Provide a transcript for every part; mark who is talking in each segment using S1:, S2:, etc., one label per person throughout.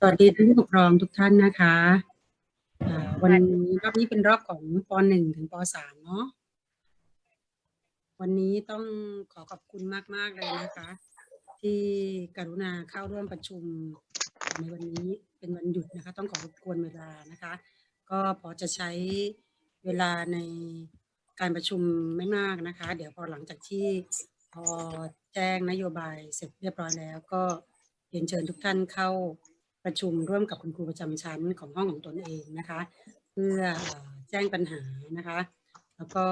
S1: สวัสดีท่านผู้ปกครองทุกท่านนะคะอ่าวันนี้รอบนี้เป็นรอบของป .1 ถึงป .3 เนาะวันนี้ต้องขอขอบคุณมาก ๆ เลยนะคะ ที่กรุณาเข้าร่วมประชุมในวันนี้เป็นวันหยุดนะคะ ต้องขอรบกวนเวลานะคะ ก็พอจะใช้เวลาในการประชุมไม่มากนะคะ เดี๋ยวพอหลังจากที่พอแจ้งนโยบายเสร็จเรียบร้อยแล้ว ก็เรียนเชิญทุกท่านเข้า ประชุมร่วมกับคุณครูประจำชั้นของห้องของตนเองนะคะ เพื่อแจ้งปัญหานะคะ แล้วก็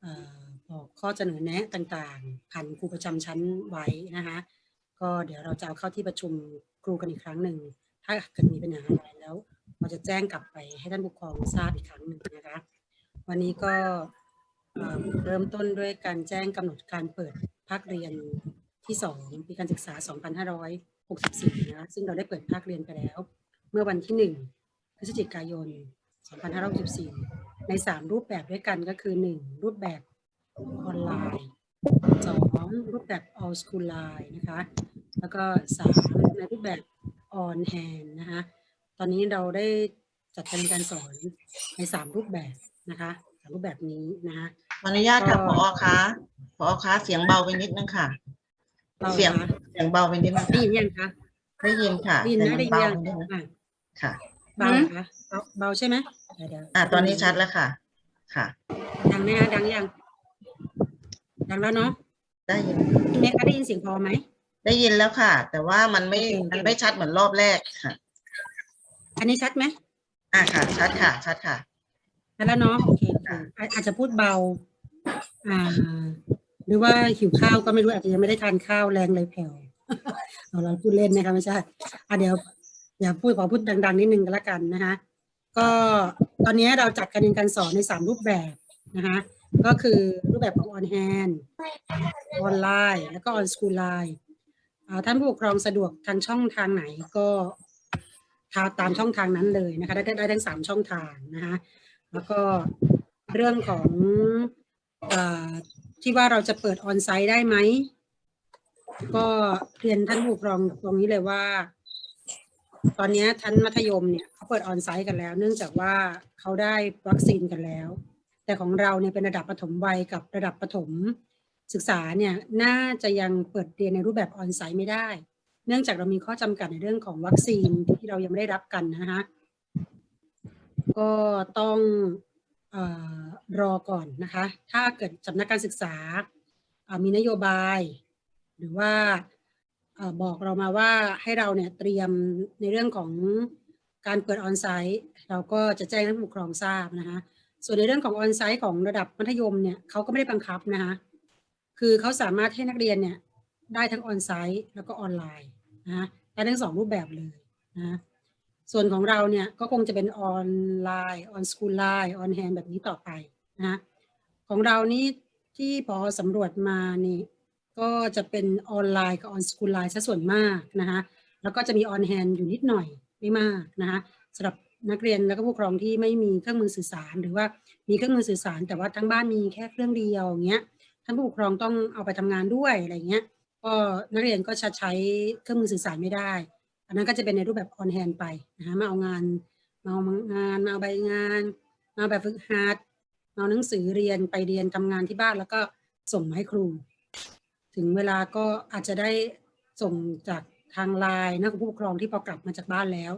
S1: เอ่อบอกข้อเสนอแนะต่างๆผ่านครูประจำชั้นไว้นะคะ ก็เดี๋ยวเราจะเอาเข้าที่ประชุมครูกันอีกครั้งหนึ่งถ้าเกิดมีปัญหาอะไรแล้วเราจะแจ้งกลับไปให้ท่านผู้ปกครองทราบอีกครั้งหนึ่งนะคะ วันนี้ก็เอ่อเริ่มต้นด้วยการแจ้งกำหนดการเปิดภาคเรียนที่ 2 ปีการศึกษา 2564นะคะซึ่งเราได้เปิดภาคเรียนไปแล้ว เมื่อวันที่ 1 พฤศจิกายน 2564 ใน 3 รูปแบบด้วยกันก็คือ 1 รูปแบบออนไลน์ 2 รูปแบบ all school line นะคะ แล้วก็ 3 ในรูปแบบ on hand นะคะตอนนี้เราได้จัดการเรียนการสอนใน 3 รูปแบบนะคะสามรูปแบบนี้นะคะ
S2: ขออนุญาตค่ะ
S1: ก็
S2: ผอคะผอคะเสียงเบาไปนิดนึงค่ะ
S1: เรา
S2: เสียง
S1: คะ
S2: เสียงเบาไปนิดนึง
S1: ได้ยินยังคะ
S2: ได้ยินค่ะ
S1: ได้ยิน
S2: แต่
S1: นะ
S2: มั
S1: ได้
S2: น
S1: ยิน
S2: เบา
S1: ยัง
S2: ไปนิดนึง
S1: อะ
S2: ค่ะ
S1: เบาเหรอคะเบาเบาใช่ไหมเดี๋ยวเดี๋ยว
S2: อ่าตอนนี้ชัดแล้วค่ะ ค่ะ
S1: ดังไหมคะดังยัง ดังแล้วเนาะ
S2: ได้ยิน
S1: พี่เมฆคะได้ยินเสียงพอไหม
S2: ได้ยินแล้วค่ะ แต่ว่ามันไม่
S1: โอเค
S2: มันไม่ชัดเหมือนรอบแรกค่ะ
S1: อันนี้ชัดไหม
S2: อ่าค่ะ ชัดค่ะ ชัดค่ะ
S1: ชัดแล้วเนาะโอเคโอเคอาอาจจะพูดเบา อ่า หรือว่าหิวข้าวก็ไม่รู้อาจจะยังไม่ได้ทานข้าวแรงเลยแผ่วเราเราพูดเล่นนะคะไม่ใช่อะเดี๋ยวอย่าพูดขอพูดดัง ๆ นิดนึงก็แล้วกันนะคะ ก็ตอนนี้เราจัดการเรียนการสอนในสามรูปแบบนะคะก็คือรูปแบบของ on hand ออนไลน์ แล้วก็ on school line อ่าท่านผู้ปกครองสะดวกทางช่องทางไหนก็ทาตามช่องทางนั้นเลยนะคะ ได้ได้ทั้งสามช่องทางนะคะแล้วก็เรื่องของ ที่ว่าเราจะเปิดออนไซต์ได้ไหม ก็เรียนท่านผู้ปกครองตรงนี้เลยว่า ตอนนี้ชั้นมัธยมเนี่ยเขาเปิดออนไซต์กันแล้ว เนื่องจากว่าเขาได้วัคซีนกันแล้ว แต่ของเราเนี่ยเป็นระดับประถมวัยกับระดับประถมศึกษาเนี่ยน่าจะยังเปิดเรียนในรูปแบบออนไซต์ไม่ได้ เนื่องจากเรามีข้อจำกัดในเรื่องของวัคซีนที่เรายังไม่ได้รับกันนะคะก็ต้อง รอก่อนนะคะ ถ้าเกิดสำนักการศึกษามีนโยบาย หรือว่าบอกเรามาว่าให้เราเนี่ยเตรียมในเรื่องของการเปิดออนไซต์เราก็จะแจ้งให้ผู้ปกครองทราบนะคะ ส่วนในเรื่องของออนไซต์ของระดับมัธยมเนี่ยเขาก็ไม่ได้บังคับนะคะคือเขาสามารถให้นักเรียนเนี่ยได้ทั้งออนไซต์แล้วก็ออนไลน์นะคะได้ทั้งสองรูปแบบเลยนะะ ส่วนของเราเนี่ยก็คงจะเป็นออนไลน์ออนสกูลไลน์ออนแฮนแบบนี้ต่อไปนะของเรานี่ที่พอสำรวจมานี่ก็จะเป็นออนไลน์กับออนสกูลไลน์ซะส่วนมากนะคะแล้วก็จะมีออนแฮนอยู่นิดหน่อยไม่มากนะคะสำหรับนักเรียนแล้วก็ผู้ปกครองที่ไม่มีเครื่องมือสื่อสาร หรือว่ามีเครื่องมือสื่อสาร แต่ว่าทั้งบ้านมีแค่เครื่องเดียวอย่างเงี้ยท่านผู้ปกครองต้องเอาไปทำงานด้วยอะไรเงี้ยก็นักเรียนก็จะใช้เครื่องมือสื่อสารไม่ได้ อันนั้นก็จะเป็นในรูปแบบออนแฮนไปนะคะมาเอางานมาเอางานมาเอาใบงานมาแบบฝึกหัดมาเอาหนังสือเรียนไปเรียนทำงานที่บ้านแล้วก็ส่งให้ครู ถึงเวลาก็อาจจะได้ส่งจากทางไลน์นะคุณผู้ปกครองที่พอกลับมาจากบ้านแล้ว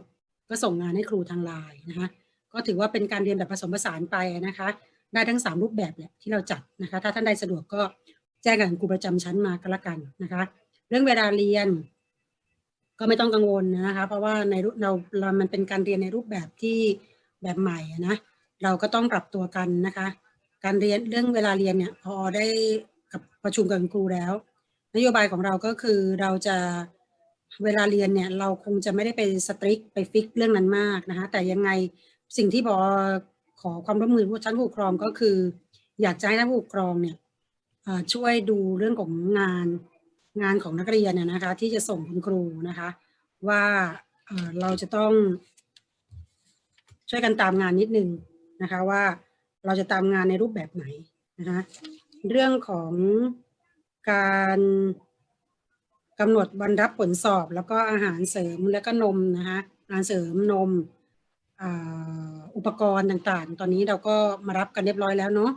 S1: ก็ส่งงานให้ครูทางไลน์นะคะก็ถือว่าเป็นการเรียนแบบผสมผสานไปนะคะ ได้ทั้งสามรูปแบบแหละที่เราจัดนะคะ ถ้าท่านใดสะดวกก็แจ้งกับครูประจำชั้นมาก็แล้วกันนะคะ เรื่องเวลาเรียน ก็ไม่ต้องกังวลนะคะเพราะว่าในเราเรามันเป็นการเรียนในรูปแบบที่แบบใหม่นะเราก็ต้องปรับตัวกันนะคะ การเรียนเรื่องเวลาเรียนเนี่ยพอได้กับประชุมกับครูแล้ว นโยบายของเราก็คือเราจะเวลาเรียนเนี่ยเราคงจะไม่ได้ไปสตริกไปฟิกเรื่องนั้นมากนะคะแต่ยังไงสิ่งที่พอขอความร่วมมือผู้ชั้นผู้ปกครองก็คือ อยากจะให้ท่านผู้ปกครองเนี่ยช่วยดูเรื่องของงาน งานของนักเรียนน่ะนะคะ ที่จะส่งคุณครูนะคะ ว่าเราจะต้องช่วยกันตามงานนิดนึงนะคะว่าเราจะตามงานในรูปแบบไหนนะคะเรื่องของการกำหนดวันรับผลสอบ แล้วก็อาหารเสริมแล้วก็นมนะคะอาหารเสริมนมอุปกรณ์ต่างๆ ตอนนี้เราก็มารับกันเรียบร้อยแล้วเนาะ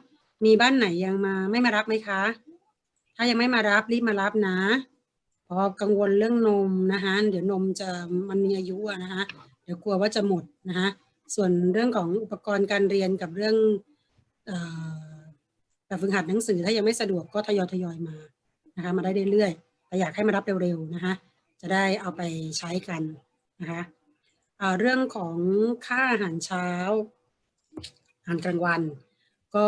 S1: มีบ้านไหนยังมาไม่มารับไหมคะ ถ้ายังไม่มารับรีบมารับนะพราะกังวลเรื่องนมนะคะเดี๋ยวนมจะมันมีอายุนะคะเดี๋ยวกลัวว่าจะหมดนะคะส่วนเรื่องของอุปกรณ์การเรียนกับเรื่องอ่อแบบฝึกหัดหนังสือถ้ายังไม่สะดวกก็ทยอยทยอยมานะคะมาได้เรื่อยๆแต่อยากให้มารับเร็วๆนะคะจะได้เอาไปใช้กันนะคะอ่าเรื่องของค่าอาหารเช้าอาหารกลางวัน ก็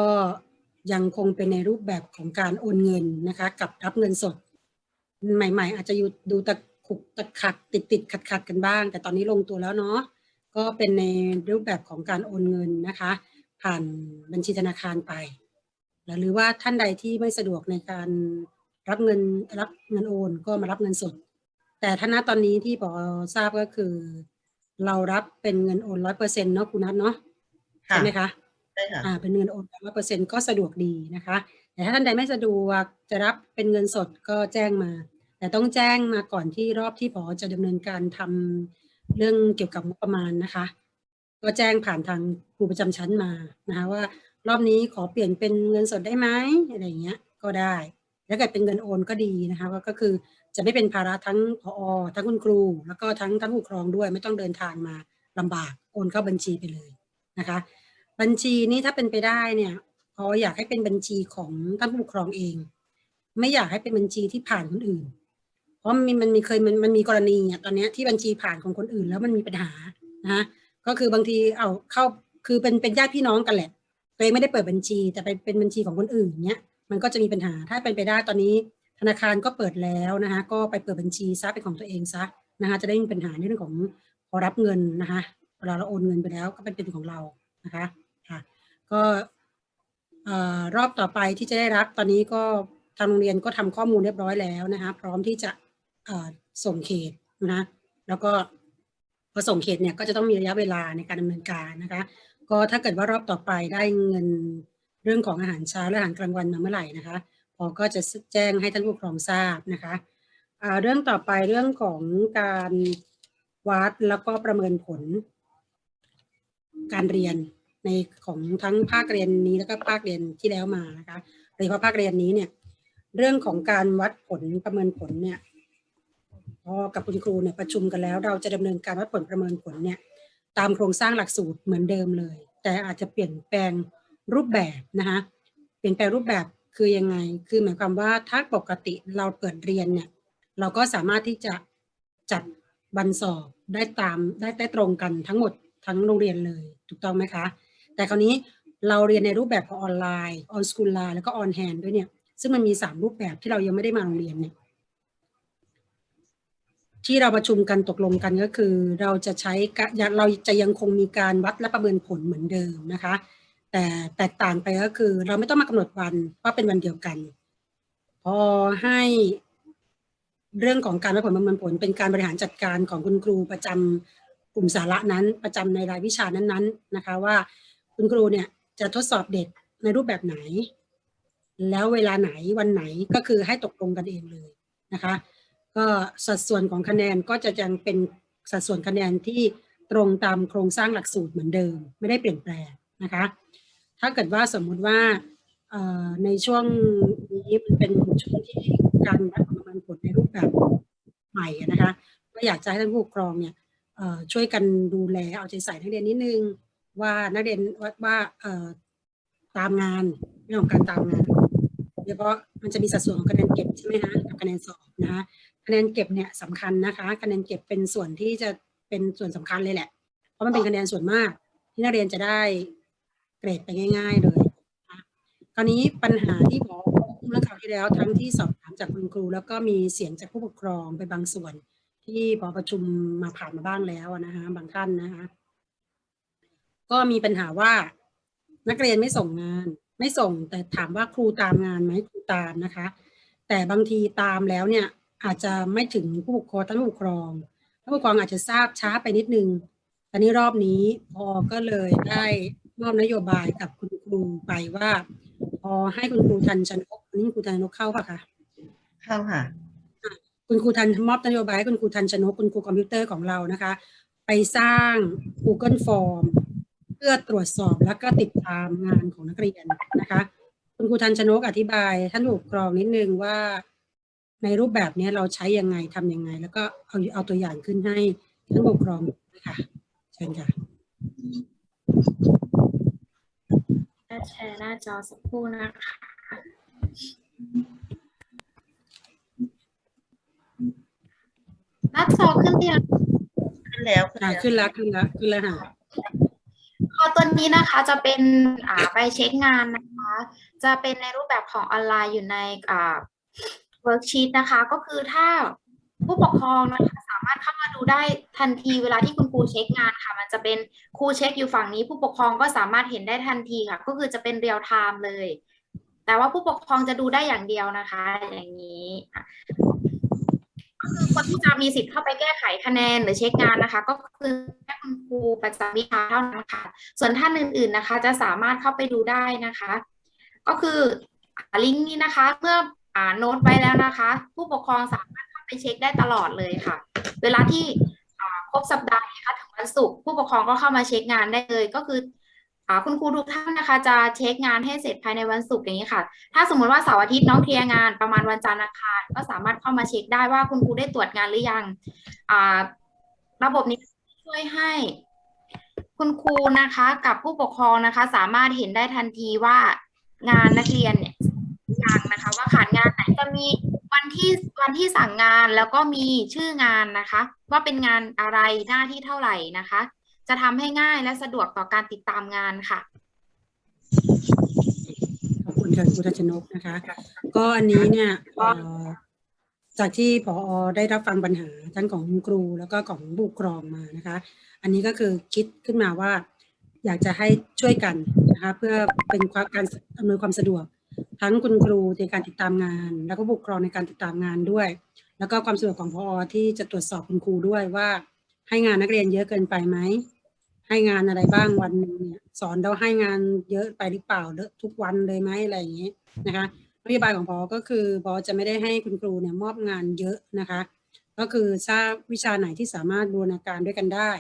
S1: ยังคงเป็นในรูปแบบของการโอนเงินนะคะกับรับเงินสด ใหม่ ๆ อาจจะอยู่ดูตะขุกตะขักติดติดขัดขัดกันบ้าง แต่ตอนนี้ลงตัวแล้วเนาะก็เป็นในรูปแบบของการโอนเงินนะคะ ผ่านบัญชีธนาคารไป หรือว่าท่านใดที่ไม่สะดวกในการรับเงินรับเงินโอนก็มารับเงินสด แต่ถ้าณตอนนี้ที่พอทราบก็คือ เรารับเป็นเงินโอนร้อยเปอร์เซ็นต์เนาะคุณนัทเนาะใช่ไหมคะ
S2: ได้ค่ะ
S1: อ่าเป็นเงินโอนร้อยเปอร์เซ็นต์ก็สะดวกดีนะคะ แต่ถ้าท่านใดไม่สะดวกจะรับเป็นเงินสดก็แจ้งมา แต่ต้องแจ้งมาก่อนที่รอบที่พอจะดำเนินการทำเรื่องเกี่ยวกับงบประมาณนะคะ ก็แจ้งผ่านทางครูประจำชั้นมานะคะว่ารอบนี้ขอเปลี่ยนเป็นเงินสดได้ไหมอะไรอย่างเงี้ยก็ได้แล้วเกิดเป็นเงินโอนก็ดีนะคะก็ก็คือจะไม่เป็นภาระทั้งพอทั้งคุณครู แล้วก็ทั้งท่านผู้ปกครองด้วย ไม่ต้องเดินทางมาลำบากโอนเข้าบัญชีไปเลยนะคะ บัญชีนี้ถ้าเป็นไปได้เนี่ยพออยากให้เป็นบัญชีของท่านผู้ปกครองเอง ไม่อยากให้เป็นบัญชีที่ผ่านคนอื่น เพราะมันมันมีเคยมันมันมีกรณีอะตอนนี้ที่บัญชีผ่านของคนอื่นแล้วมันมีปัญหานะก็คือบางทีเอาเข้าคือเป็นเป็นญาติพี่น้องกันแหละตัวเองไม่ได้เปิดบัญชี แต่ไปเป็นบัญชีของคนอื่นเนี้ยมันก็จะมีปัญหาถ้าเป็นไปได้ตอนนี้ ธนาคารก็เปิดแล้วนะคะก็ไปเปิดบัญชีซะเป็นของตัวเองซะนะคะจะได้ไม่มีปัญหาในเรื่องของพอรับเงินนะคะเวลาเราโอนเงินไปแล้วก็เป็นเป็นของเรานะคะ ก็รอบต่อไปที่จะได้รับตอนนี้ก็ทางโรงเรียนก็ทำข้อมูลเรียบร้อยแล้วนะคะพร้อมที่จะส่งเขตนะแล้วก็พอส่งเขตเนี่ยก็จะต้องมีระยะเวลาในการดำเนินการนะคะก็ถ้าเกิดว่ารอบต่อไปได้เงินเรื่องของอาหารเช้าและอาหารกลางวันมาเมื่อไหร่นะคะพอก็จะแจ้งให้ท่านผู้ปกครองทราบนะคะเรื่องต่อไปเรื่องของการวัดแล้วก็ประเมินผลการเรียน ในของทั้งภาคเรียนนี้แล้วก็ภาคเรียนที่แล้วมานะคะโดยเฉพาะภาคเรียนนี้เนี่ยเรื่องของการวัดผลประเมินผลเนี่ยพอกับคุณครูเนี่ยประชุมกันแล้ว เราจะดำเนินการวัดผลประเมินผลเนี่ยตามโครงสร้างหลักสูตรเหมือนเดิมเลย แต่อาจจะเปลี่ยนแปลงรูปแบบนะคะเปลี่ยนแปลงรูปแบบคือยังไง คือหมายความว่าถ้าปกติเราเปิดเรียนเนี่ยเราก็สามารถที่จะจัดวันสอบได้ตามได้ได้ตรงกันทั้งหมดทั้งโรงเรียนเลย ถูกต้องไหมคะ แต่คราวนี้เราเรียนในรูปแบบของออนไลน์ออนสกูลไลน์แล้วก็ออนแฮนด้วยเนี่ยซึ่งมันมีสามรูปแบบที่เรายังไม่ได้มาโรงเรียนเนี่ยที่เราประชุมกันตกลงกันก็คือ เราจะใช้เราจะยังคงมีการวัดและประเมินผลเหมือนเดิมนะคะ แต่แตกต่างไปก็คือ เราไม่ต้องมากำหนดวันว่าเป็นวันเดียวกัน พอให้เรื่องของการวัดผลประเมินผล เป็นการบริหารจัดการของคุณครูประจำกลุ่มสาระนั้นประจำในรายวิชานั้นๆนะคะว่า คุณครูเนี่ยจะทดสอบเด็กในรูปแบบไหน แล้วเวลาไหนวันไหนก็คือให้ตกลงกันเองเลยนะคะ ก็สัดส่วนของคะแนนก็จะยังเป็นสัดส่วนคะแนนที่ตรงตามโครงสร้างหลักสูตรเหมือนเดิม ไม่ได้เปลี่ยนแปลงนะคะ ถ้าเกิดว่าสมมุติว่าในช่วงนี้มันเป็นช่วงที่การวัดประเมินผลในรูปแบบใหม่นะคะก็อยากจะให้ท่านผู้ปกครองเนี่ยช่วยกันดูแลเอาใจใส่นักเรียนนิดนึง ว่านักเรียนว่าว่าเอ่อตามงานเรื่องของการตามงานโดยเฉพาะมันจะมีสัดส่วนของคะแนนเก็บใช่ไหมคะกับคะแนนสอบนะคะคะแนนเก็บเนี่ยสำคัญนะคะคะแนนเก็บเป็นส่วนที่จะเป็นส่วนสำคัญเลยแหละ เพราะมันเป็นคะแนนส่วนมาก ที่นักเรียนจะได้เกรดไปง่าย ๆเลยนะคราวนี้ปัญหาที่บอกเมื่อคราวที่แล้วทั้งที่สอบถามจากคุณครู แล้วก็มีเสียงจากผู้ปกครองไปบางส่วน ที่พอประชุมมาผ่านมาบ้างแล้วนะคะบางท่านนะคะ ก็มีปัญหาว่านักเรียนไม่ส่งงาน ไม่ส่งแต่ถามว่าครูตามงานไหมครูตามนะคะ แต่บางทีตามแล้วเนี่ยอาจจะไม่ถึงผู้ปกครองท่านผู้ปกครองท่านผู้ปกครองอาจจะทราบช้าไปนิดนึงตอนนี้รอบนี้พอก็เลยได้มอบนโยบายกับคุณครูไปว่า พอให้คุณครูทันชนกอันนี้คุณครูทันชนกเข้าปะคะ
S2: เข้าค่ะ
S1: คุณครูทันมอบนโยบายให้คุณครูทันชนกคุณครูคอมพิวเตอร์ของเรานะคะ ไปสร้าง Google Form เพื่อตรวจสอบและก็ติดตามงานของนักเรียนนะคะ คุณครูทันชนกอธิบายท่านผู้ปกครองนิดนึงว่า ในรูปแบบนี้เราใช้ยังไงทำยังไง แล้วก็เอาเอาตัวอย่างขึ้นให้ท่านผู้ปกครองดูนะคะเชิญค่ะ
S3: จะแชร์หน้าจอสักครู่นะคะหน้าจอขึ้นเรียง
S2: ขึ้นแล้ว
S1: อ่าขึ้นแล้วขึ้นแล้วขึ้นแล้วค่ะ
S3: ค่ะตัว นี้นะคะจะเป็นอ่าใบเช็คงานนะคะ จะเป็นในรูปแบบของออนไลน์อยู่ในอ่าเวิร์กชีตนะคะ ก็คือถ้าผู้ปกครองนะคะสามารถเข้ามาดูได้ทันทีเวลาที่คุณครูเช็คงานค่ะ มันจะเป็นครูเช็คอยู่ฝั่งนี้ ผู้ปกครองก็สามารถเห็นได้ทันทีค่ะ ก็คือจะเป็นเรียลไทม์เลย แต่ว่าผู้ปกครองจะดูได้อย่างเดียวนะคะ อย่างนี้ ก็คือคนที่จะมีสิทธิ์เข้าไปแก้ไขคะแนนหรือเช็คงานนะคะ ก็คือแค่คุณครูประจำวิชาเท่านั้นค่ะ ส่วนท่านอื่นๆนะคะ จะสามารถเข้าไปดูได้นะคะ ก็คือลิงก์นี้นะคะเมื่ออ่าโน้ตไว้แล้วนะคะ ผู้ปกครองสามารถเข้าไปเช็คได้ตลอดเลยค่ะ เวลาที่ครบสัปดาห์นะคะถึงวันศุกร์ผู้ปกครองก็เข้ามาเช็คงานได้เลย ก็คือ คุณครูทุกท่านนะคะจะเช็คงานให้เสร็จภายในวันศุกร์อย่างนี้ค่ะ ถ้าสมมติว่าเสาร์อาทิตย์น้องเคลียร์งานประมาณวันจันทร์อังคารก็สามารถเข้ามาเช็คได้ว่าคุณครูได้ตรวจงานหรือยังระบบนี้ช่วยให้ คุณครูนะคะ กับผู้ปกครองนะคะ สามารถเห็นได้ทันทีว่างานนักเรียนเนี่ยยังนะคะ ว่าขาดงานไหนจะมีวันที่วันที่สั่งงานแล้วก็มีชื่องานนะคะ ว่าเป็นงานอะไรหน้าที่เท่าไหร่นะคะ จะทำให้ง่ายและสะดวกต่อการติดตามงานค่ะ
S1: ขอบคุณค่ะคุณทัชนกนะคะ ก็อันนี้เนี่ยจากที่ผอได้รับฟังปัญหาทั้งของคุณครูแล้วก็ของผู้ปกครองมานะคะ อันนี้ก็คือคิดขึ้นมาว่า อยากจะให้ช่วยกันนะคะเพื่อเป็นความการอำนวยความสะดวก ทั้งคุณครูในการติดตามงาน แล้วก็ผู้ปกครองในการติดตามงานด้วย แล้วก็ความสะดวกของพอที่จะตรวจสอบคุณครูด้วยว่า ให้งานนักเรียนเยอะเกินไปไหม ให้งานอะไรบ้างวันหนึ่งเนี่ยสอนเราให้งานเยอะไปหรือเปล่าเลอะทุกวันเลยไหมอะไรอย่างนี้ยนะคะนโยบายของพอก็คือพอจะไม่ได้ให้คุณครูเนี่ยมอบงานเยอะนะคะ ก็คือทราบวิชาไหนที่สามารถบูรณาการด้วยกันได้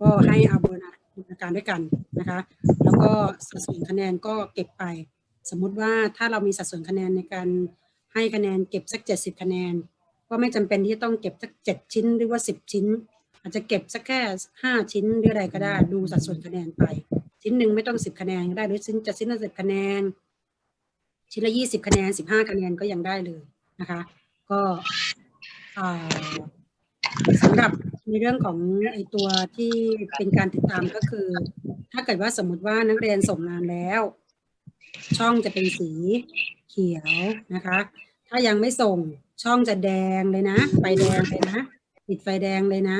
S1: ก็ให้เอาบูรณาการด้วยกันนะคะ แล้วก็สัดส่วนคะแนนก็เก็บไป สมมุติว่าถ้าเรามีสัดส่วนคะแนนในการให้คะแนนเก็บสักเจ็ดสิบคะแนน ก็ไม่จำเป็นที่จะต้องเก็บสักเจ็ดชิ้นหรือว่าสิบชิ้น อาจจะเก็บสักแค่ห้าชิ้นหรืออะไรก็ได้ ดูสัดส่วนคะแนนไป ชิ้นหนึ่งไม่ต้องสิบคะแนนก็ได้หรือชิ้นจะชิ้นละสิบคะแนน ชิ้นละยี่สิบคะแนนสิบห้าคะแนนก็ยังได้เลยนะคะ ก็อ่าสำหรับในเรื่องของไอตัวที่เป็นการติดตามก็คือ ถ้าเกิดว่าสมมติว่านักเรียนส่งงานแล้ว ช่องจะเป็นสีเขียวนะคะ ถ้ายังไม่ส่งช่องจะแดงเลยนะไฟแดงเลยนะ ติดไฟแดงเลยนะ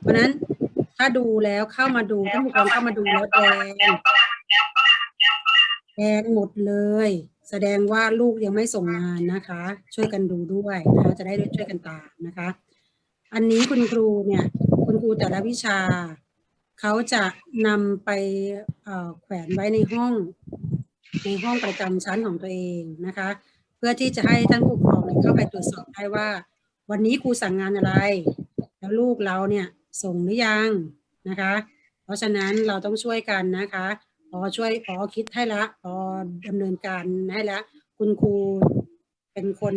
S1: เพราะนั้นถ้าดูแล้วเข้ามาดูท่านผู้ปกครองเข้ามาดูแล้วแดงแดงหมดเลย แสดงว่าลูกยังไม่ส่งงานนะคะ ช่วยกันดูด้วยนะคะจะได้ช่วยกันตามนะคะ อันนี้คุณครูเนี่ย คุณครูแต่ละวิชาเขาจะนำไปแขวนไว้ในห้อง ในห้องประจำชั้นของตัวเองนะคะ เพื่อที่จะให้ท่านผู้ปกครองเข้าไปตรวจสอบได้ว่า วันนี้ครูสั่งงานอะไร แล้วลูกเราเนี่ยส่งหรือยังนะคะ เพราะฉะนั้นเราต้องช่วยกันนะคะพอช่วยพอคิดให้ละพอดำเนินการให้ละ คุณครูเป็นคน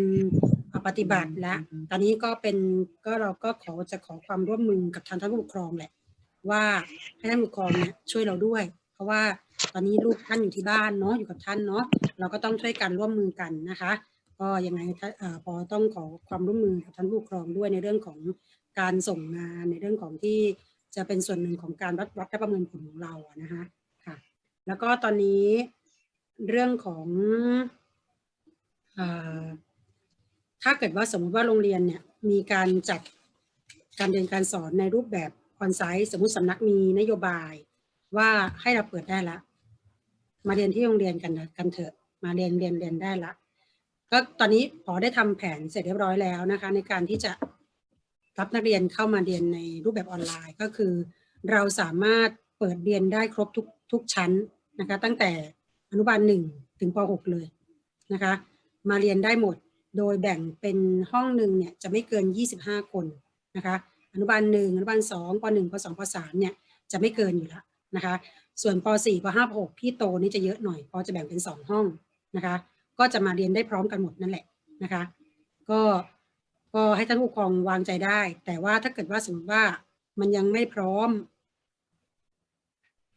S1: ปฏิบัติแล้วตอนนี้ก็เป็นก็เราก็ขอจะขอความร่วมมือกับทางท่านผู้ปกครองแหละ ว่าให้ท่านผู้ปกครองเนี่ยช่วยเราด้วย เพราะว่าตอนนี้ลูกท่านอยู่ที่บ้านเนาะอยู่กับท่านเนาะเราก็ต้องช่วยกันร่วมมือกันนะคะ ก็ยังไงอพอต้องขอความร่วมมือกับท่านผู้ปกครองด้วยในเรื่องของการส่งงานในเรื่องของที่จะเป็นส่วนหนึ่งของการวัดวัดและประเมินผลของเราอะนะคะค่ะแล้วก็ตอนนี้เรื่องของอถ้าเกิดว่าสมมติว่าโรงเรียนเนี่ยมีการจัดการเรียนการสอนในรูปแบบออนไซต์สมมติสำนักมีนโยบายว่าให้เราเปิดได้ละ มาเรียนที่โรงเรียนกันนะกันเถอะ มาเรียนเรียนเรียนได้ละ ก็ตอนนี้พอได้ทำแผนเสร็จเรียบร้อยแล้วนะคะ ในการที่จะรับนักเรียนเข้ามาเรียนในรูปแบบออนไลน์ก็คือ เราสามารถเปิดเรียนได้ครบทุกทุกชั้นนะคะ ตั้งแต่อนุบาลหนึ่งถึงป .6 เลยนะคะ มาเรียนได้หมดโดยแบ่งเป็นห้องหนึ่งเนี่ยจะไม่เกิน 25 คนนะคะอนุบาลหนึ่งอนุบาลสองปหนึ่งปสองปสามเนี่ยจะไม่เกินอยู่แล้วนะคะ ส่วนปสี่ปห้าปหกพี่โตนี่จะเยอะหน่อยเพราะจะแบ่งเป็นสองห้องนะคะ ก็จะมาเรียนได้พร้อมกันหมดนั่นแหละนะคะ ก็ก็ให้ท่านผู้ปกครองวางใจได้ แต่ว่าถ้าเกิดว่าสมมติว่ามันยังไม่พร้อม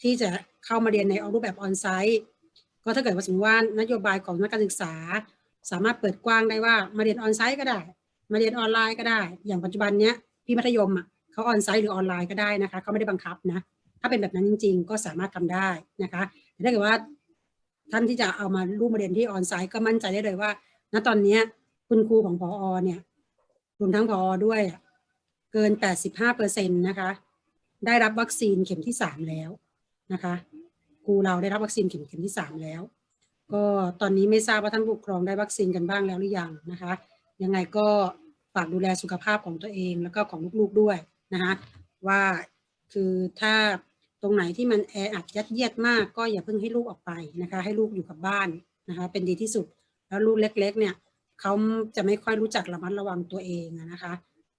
S1: ที่จะเข้ามาเรียนในรูปแบบออนไซต์ก็ถ้าเกิดว่าสมมติว่านโยบายของนักการศึกษา สามารถเปิดกว้างได้ว่ามาเรียนออนไซต์ก็ได้ มาเรียนออนไลน์ก็ได้ อย่างปัจจุบันเนี้ยพี่มัธยมอะเขาออนไซต์หรือออนไลน์ก็ได้นะคะเขาไม่ได้บังคับนะถ้าเป็นแบบนั้นจริง ๆ ก็สามารถทำได้นะคะแต่ถ้าเกิดว่า ท่านที่จะเอามารูปมาเรียนที่ออนไซต์ก็มั่นใจได้เลยว่า ณตอนนี้คุณครูของพอเนี่ยรวมทั้งพอด้วยเกิน 85เปอร์เซ็นต์นะคะ ได้รับวัคซีนเข็มที่สามแล้วนะคะครูเราได้รับวัคซีนเข็มเข็มที่สามแล้ว ก็ตอนนี้ไม่ทราบว่าท่านผู้ปกครองได้วัคซีนกันบ้างแล้วหรือยังนะคะ ยังไงก็ฝากดูแลสุขภาพของตัวเองแล้วก็ของลูกๆด้วยนะคะว่าคือถ้า ตรงไหนที่มันแออัดยัดเยียดมาก ก็อย่าเพิ่งให้ลูกออกไปนะคะ ให้ลูกอยู่กับบ้านนะคะ เป็นดีที่สุด แล้วลูกเล็ก ๆ เนี่ยเขาจะไม่ค่อยรู้จักระมัดระวังตัวเองนะคะ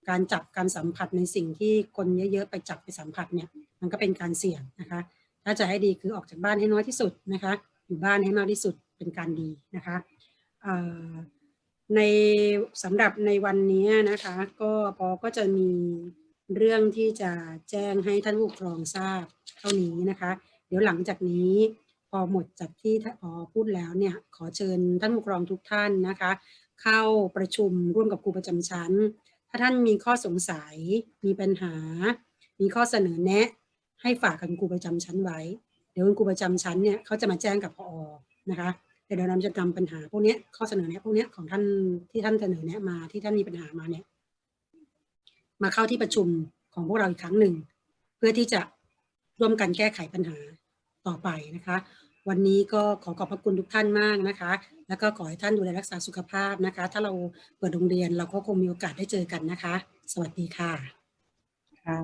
S1: การจับการสัมผัสในสิ่งที่คนเยอะๆไปจับไปสัมผัสเนี่ย มันก็เป็นการเสี่ยงนะคะ ถ้าจะให้ดีคือออกจากบ้านให้น้อยที่สุดนะคะ อยู่บ้านให้มากที่สุดเป็นการดีนะคะในสำหรับในวันนี้นะคะ ก็ปอก็จะมีเรื่องที่จะแจ้งให้ท่านผู้ปกครองทราบ เท่านี้นะคะ เดี๋ยวหลังจากนี้พอหมดจากที่พอพูดแล้วเนี่ยขอเชิญท่านผู้ปกครองทุกท่านนะคะ เข้าประชุมร่วมกับครูประจำชั้น ถ้าท่านมีข้อสงสัยมีปัญหา มีข้อเสนอแนะ ให้ฝากกับครูประจำชั้นไว้ เดี๋ยวครูประจำชั้นเนี่ยเขาจะมาแจ้งกับพอนะคะเดี๋ยวเราจะนำปัญหาพวกนี้ข้อเสนอแนะพวกนี้ของท่านที่ท่านเสนอแนะมาที่ท่านมีปัญหามาเนี่ยมาเข้าที่ประชุมของพวกเราอีกครั้งหนึ่ง เพื่อที่จะ ร่วมกันแก้ไขปัญหาต่อไปนะคะ วันนี้ก็ขอขอบพระคุณทุกท่านมากนะคะ แล้วก็ขอให้ท่านดูแลรักษาสุขภาพนะคะ ถ้าเราเปิดโรงเรียนเราก็คงมีโอกาสได้เจอกันนะคะ สวัสดีค่ะ
S2: ค่ะ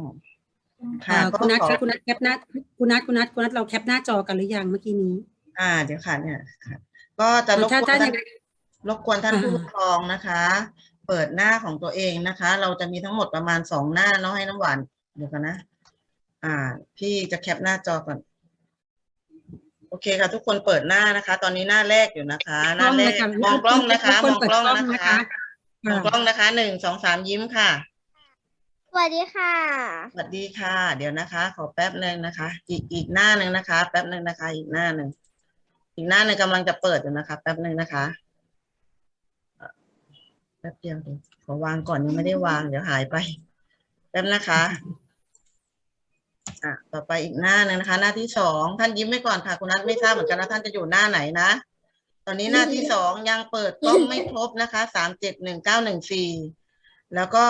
S1: เอ่
S2: ค่ะ
S1: อ
S2: ก็
S1: คุณนัท
S2: ขอ
S1: คะคุณนัทแคปหน้าคุณนัทคุณนัทคุณนัทเราแคปหน้าจอกันหรือยังเมื่อกี้นี้
S2: อ่าเดี๋ยวค่ะเนี่ยค่ะก็จะรบก
S1: ถ้า
S2: วน
S1: ถ้า
S2: ท่า
S1: ยั
S2: น
S1: งไง
S2: รบกวนท่าน
S1: อ่า
S2: ผู้ปกครองนะคะ เปิดหน้าของตัวเองนะคะ เราจะมีทั้งหมดประมาณสองหน้าเนาะให้น้ำหวานเดี๋ยวกันนะ อ่าพี่จะแคปหน้าจอก่อน โอเคค่ะ ทุกคนเปิดหน้านะคะ ตอนนี้หน้าแรกอยู่นะคะ หน้าแรกมองกล้องนะคะ
S1: ทุ
S2: ม
S1: ก
S2: อง
S1: เปิด
S2: กล้อง
S1: กล้อง
S2: นะ
S1: นะคะคะ
S2: มองกล้องนะคะหนึ่งสองสามยิ้มค่ะ
S4: สวัสดีค่ะ
S2: สวัสดีค่ะ เดี๋ยวนะคะ ขอแป๊บหนึ่งนะคะ อีกอีกหน้าหนึ่งนะคะ แป๊บหนึ่งนะคะ อีกหน้าหนึ่งอีกหน้าหนึ่งกำลังจะเปิดอยู่นะคะ แป๊บหนึ่งนะคะเอ่อแป๊บเดียวเองขอวางก่อนยังไม่ได้วาง เดี๋ยวหายไป แป๊บนะคะ อะต่อไปอีกหน้าหนึ่งนะคะ หน้าที่สองท่านยิ้มไว้ก่อนค่ะ คุณนัทไม่ทราบเหมือนกันนะท่านจะอยู่หน้าไหนนะ ตอนนี้หน้าที่สองยังเปิดกล้องไม่ครบนะคะสามเจ็ดหนึ่งเก้าหนึ่งสี่แล้วก็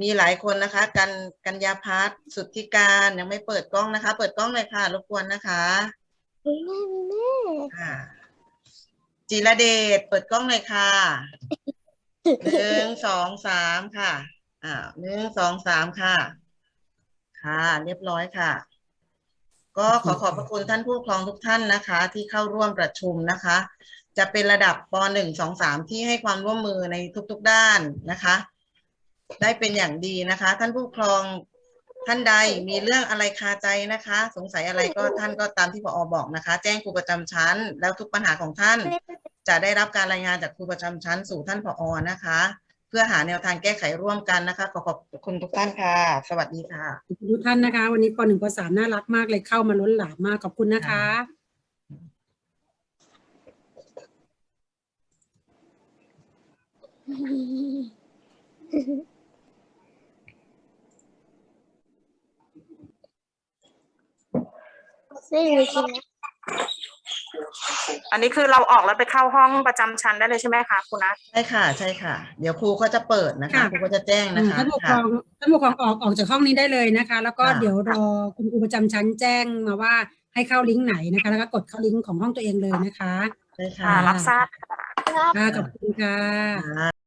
S2: มีหลายคนนะคะ กันกัญญาพัฒน์สุทธิการยังไม่เปิดกล้องนะคะ เปิดกล้องเลยค่ะรบกวนนะคะ
S4: แม่แม่
S2: อ่าจิรเดชเปิดกล้องเลยค่ะหนึ่งสองสามค่ะอ่าหนึ่งสองสามค่ะ ค่ะ เรียบร้อยค่ะ ก็ขอขอบพระคุณท่านผู้ปกครองทุกท่านนะคะ ที่เข้าร่วมประชุมนะคะ จะเป็นระดับปหนึ่งสองสามที่ให้ความร่วมมือในทุก ๆด้านนะคะ ได้เป็นอย่างดีนะคะ ท่านผู้ปกครองท่านใดมีเรื่องอะไรคาใจนะคะ สงสัยอะไรก็ท่านก็ตามที่ผอบอกนะคะ แจ้งครูประจำชั้น แล้วทุกปัญหาของท่าน จะได้รับการรายงานจากครูประจำชั้นสู่ท่านผอนะคะ เพื่อหาแนวทางแก้ไขร่วมกันนะคะ ขอขอบคุณทุกท่านค่ะ สวัสดีค่ะ
S1: ทุกท่านนะคะ วันนี้ปหนึ่งปสามน่ารักมากเลยเข้ามาล้นหลามมากขอบคุณนะคะ
S4: ไม่รู้จริงนะ
S5: อันนี้คือเราออกแล้วไปเข้าห้องประจำชั้นได้เลยใช่ไหมคะคุณนัท
S2: ใช่ค่ะ ใช่ค่ะ เดี๋ยวครูก็จะเปิดนะคะ
S1: ค่ะ
S2: ครูก็จะแจ้งนะคะ
S1: ท่านผู้ปกคร
S2: ค่ะ
S1: องท่านผู้ปกครองออกออกจากห้องนี้ได้เลยนะคะ แล้วก็
S2: ค่ะ
S1: เดี๋ยวรอคุณครูประจำชั้นแจ้งมาว่าให้เข้าลิงก์ไหนนะคะ แล้วก็กดเข้าลิงก์ของห้องตัวเองเลยนะคะ
S2: ใช่
S5: ค่ะ
S2: ค่ะ
S5: รับทราบ
S1: ค่ะขอบคุณค่ะ
S2: ค่ะ